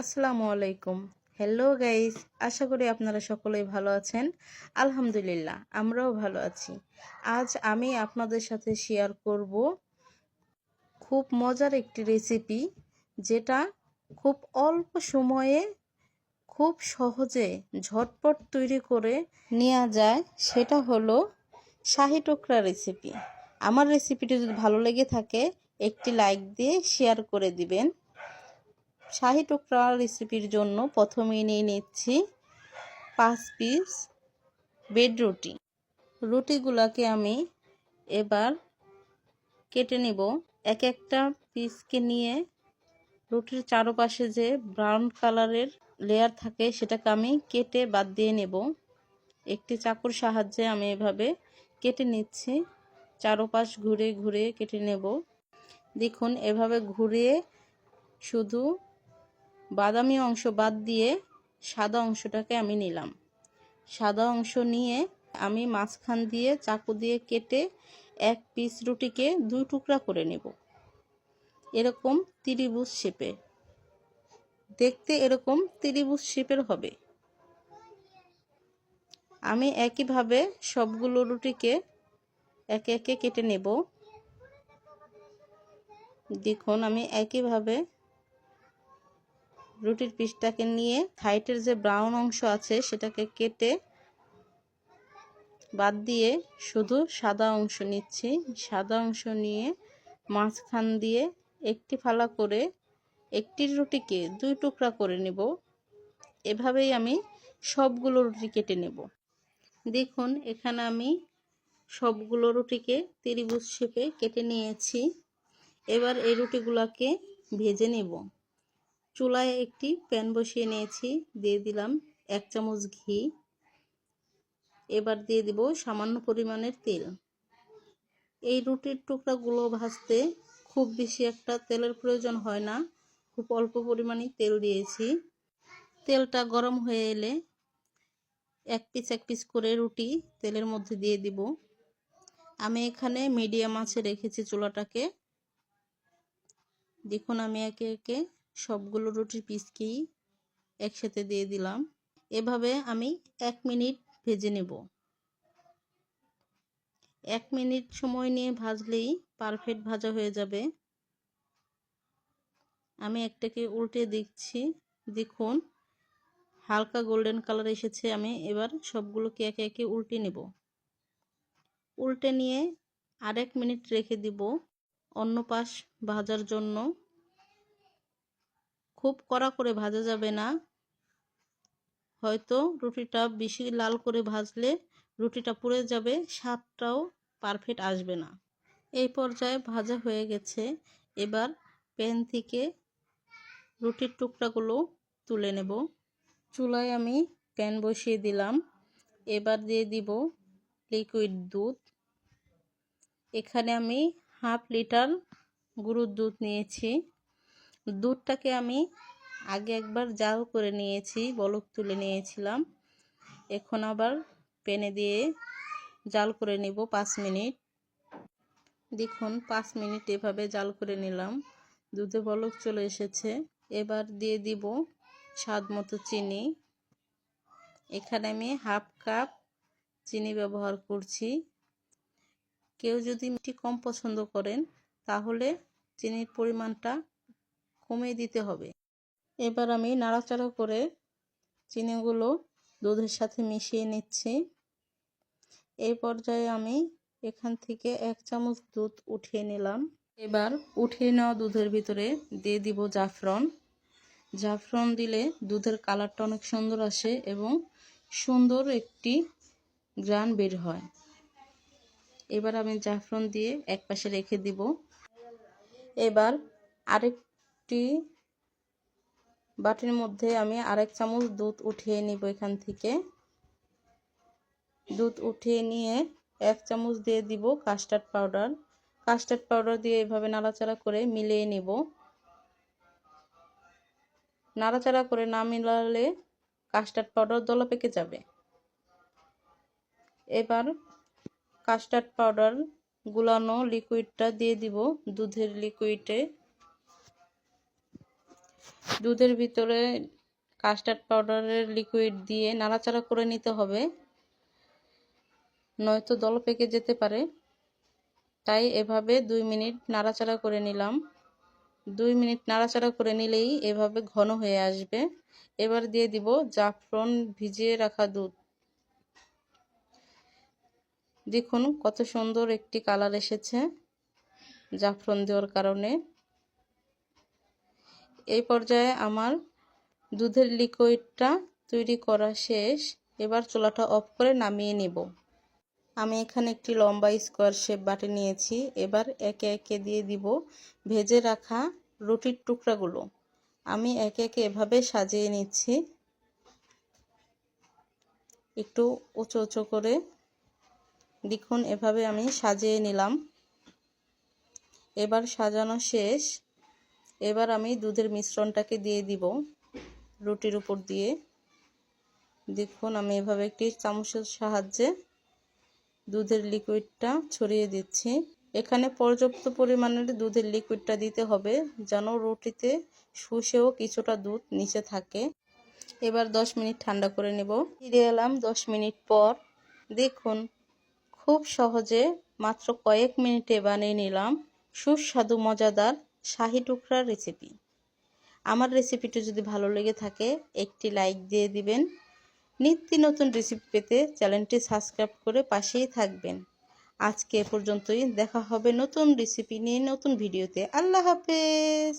আসসালামু আলাইকুম। Hello guys আশা করি আপনারা সকলেই ভালো আছেন। আলহামদুলিল্লাহ, আমরাও ভালো আছি। আজ আমি আপনাদের সাথে শেয়ার করব খুব মজার একটি রেসিপি যেটা খুব অল্প সময়ে খুব সহজে ঝটপট তৈরি করে নেওয়া যায়। সেটা হলো শাহি টুকরা রেসিপি আমার রেসিপিটি যদি ভালো লেগে থাকে, একটি লাইক দিয়ে শেয়ার করে দিবেন। শাহি টুকরা রেসিপির জন্য প্রথমে নিয়ে নিচ্ছি পাঁচ পিস বেড রুটি। রুটিগুলোকে আমি এবার কেটে নেব। এক একটা পিসকে নিয়ে রুটির চারপাশে যে ব্রাউন কালারের লেয়ার থাকে, সেটাকে আমি কেটে বাদ দিয়ে নেব। একটি চাকুর সাহায্যে আমি এভাবে কেটে নিচ্ছি। চারপাশ ঘুরে ঘুরে কেটে নেব। দেখুন, এভাবে ঘুরিয়ে শুধু বাদামি অংশ বাদ দিয়ে সাদা অংশটাকে আমি নিলাম। সাদা অংশ নিয়ে আমি মাঝখান দিয়ে চাকু দিয়ে কেটে এক পিস রুটিকে দুই টুকরা করে নেব। এরকম ত্রিভুজ শেপে। দেখতে এরকম ত্রিভুজ শেপের হবে। আমি একইভাবে সবগুলো রুটিকে একে একে কেটে নেব। দেখুন, আমি একইভাবে রুটির পিসটাকে নিয়ে সাইটের যে ব্রাউন অংশ আছে সেটাকে কেটে বাদ দিয়ে শুধু সাদা অংশ নিচ্ছি। সাদা অংশ নিয়ে মাঝখান দিয়ে একটি ফালা করে একটি রুটিকে দুই টুকরা করে নেব। এভাবেই আমি সবগুলো রুটি কেটে নেব। দেখুন, এখানে আমি সবগুলো রুটিকে ত্রিভুজ শেপে কেটে নিয়েছি। এবার এই রুটিগুলোকে ভেজে নেব। চুলায় একটি প্যান বসিয়ে নিয়েছি। দিয়ে দিলাম এক চামচ ঘি। এবার দিয়ে দিব সামান্য পরিমাণের তেল। এই রুটির টুকরাগুলো ভাজতে খুব বেশি একটা তেলের প্রয়োজন হয় না। খুব অল্প পরিমাণে তেল দিয়েছি। তেলটা গরম হয়ে এলে এক পিস এক পিস করে রুটি তেলের মধ্যে দিয়ে দিব। আমি এখানে মিডিয়াম আছে রেখেছি চুলাটাকে। দেখুন আমি একে একে সবগুলো রুটির পিসকেই একসাথে দিয়ে দিলাম। এভাবে আমি এক মিনিট ভেজে নেব। এক মিনিট সময় নিয়ে ভাজলেই পারফেক্ট ভাজা হয়ে যাবে। আমি একটাকে উল্টে দেখছি দেখুন, হালকা গোল্ডেন কালার এসেছে। আমি এবার সবগুলোকে একে একে উল্টে নেব। উল্টে নিয়ে আরেক মিনিট রেখে দিব অন্য পাশ ভাজার জন্য। খুব কড়া করে ভাজা যাবে না। হয়তো রুটিটা বেশি লাল করে ভাজলে রুটিটা পুড়ে যাবে, স্বাদটাও পারফেক্ট আসবে না। এই পর্যায়ে ভাজা হয়ে গেছে। এবার প্যান থেকে রুটির টুকরাগুলো তুলে নেব। চুলায় আমি প্যান বসিয়ে দিলাম। এবার দিয়ে দিব লিকুইড দুধ। এখানে আমি হাফ লিটার গরুর দুধ নিয়েছি। দুধটাকে আমি আগে একবার জাল করে নিয়েছি, বলক তুলে নিয়েছিলাম। এখন আবার প্যানে দিয়ে জাল করে নিব পাঁচ মিনিট। দেখুন, পাঁচ মিনিট এভাবে জাল করে নিলাম। দুধে বলক চলে এসেছে। এবার দিয়ে দিব স্বাদ মতো চিনি। এখানে আমি হাফ কাপ চিনি ব্যবহার করছি। কেউ যদি মিষ্টি কম পছন্দ করেন, তাহলে চিনির পরিমাণটা কমিয়ে দিতে হবে। এবার আমি নাড়াচাড়া করে চিনিগুলো দুধের সাথে মিশিয়ে নিচ্ছি। এই পর্যায়ে আমি এখান থেকে এক চামচ দুধ উঠিয়ে নিলাম। এবার উঠিয়ে নেওয়া দুধের ভিতরে দিয়ে দিব জাফরন। জাফরন দিলে দুধের কালারটা অনেক সুন্দর আসে এবং সুন্দর একটি গ্রান বের হয়। এবার আমি জাফরন দিয়ে এক পাশে রেখে দিব। এবার আরেকটি বাটির মধ্যে আমি আরেক চামচ দুধ উঠিয়ে নিব এখান থেকে। দুধ উঠিয়ে নিয়ে এক চামচ দিয়ে দিব কাস্টার্ড পাউডার। কাস্টার্ড পাউডার দিয়ে এভাবে নাড়াচাড়া করে মিলিয়ে নিব। নাড়াচাড়া করে না মিলালে কাস্টার্ড পাউডার দলা পেকে যাবে। এবার কাস্টার্ড পাউডার গুলানো লিকুইডটা দিয়ে দিব। দুধের লিকুইডে দুধের ভিতরে কাস্টার্ড পাউডারের লিকুইড দিয়ে নাড়াচাড়া করে নিতে হবে। নয়তো দল পেকে যেতে পারে। তাই এভাবে দুই মিনিট নাড়াচাড়া করে নিলাম। দুই মিনিট নাড়াচাড়া করে নিলেই এভাবে ঘন হয়ে আসবে। এবার দিয়ে দিব জাফরন ভিজিয়ে রাখা দুধ। দেখুন কত সুন্দর একটি কালার এসেছে জাফরন দেওয়ার কারণে। এই পর্যায়ে আমার দুধের লিকুইডটা তৈরি করা শেষ। এবার চুলাটা অফ করে নামিয়ে নিব। আমি এখানে একটি লম্বা স্কোয়ার শেপ বাটি নিয়েছি। এবার একে একে দিয়ে দিব ভেজে রাখা রুটির টুকরাগুলো। আমি একে একে এভাবে সাজিয়ে নিচ্ছি। একটু উঁচু উঁচু করে দেখুন, এভাবে আমি সাজিয়ে নিলাম। এবার সাজানো শেষ। এবার আমি দুধের মিশ্রণটাকে দিয়ে দিব রুটির উপর দিয়ে। দেখুন, আমি এভাবে একটি চামচের সাহায্যে দুধের লিকুইডটা ছড়িয়ে দিচ্ছি। এখানে পর্যাপ্ত পরিমাণের দুধের লিকুইডটা দিতে হবে, যেন রুটিতে শুষেও কিছুটা দুধ নিচে থাকে। এবার 10 মিনিট ঠান্ডা করে নেব। ফিরে এলাম 10 মিনিট পর। দেখুন, খুব সহজে মাত্র কয়েক মিনিটে বানিয়ে নিলাম। সুস্বাদু, মজাদার শাহি টুকরার রেসিপি আমার রেসিপিটি যদি ভালো লেগে থাকে, একটি লাইক দিয়ে দিবেন। নিত্য নতুন রেসিপি পেতে চ্যানেলটি সাবস্ক্রাইব করে পাশেই থাকবেন। আজকে এ পর্যন্তই, দেখা হবে নতুন রেসিপি নিয়ে নতুন ভিডিওতে আল্লাহ হাফেজ!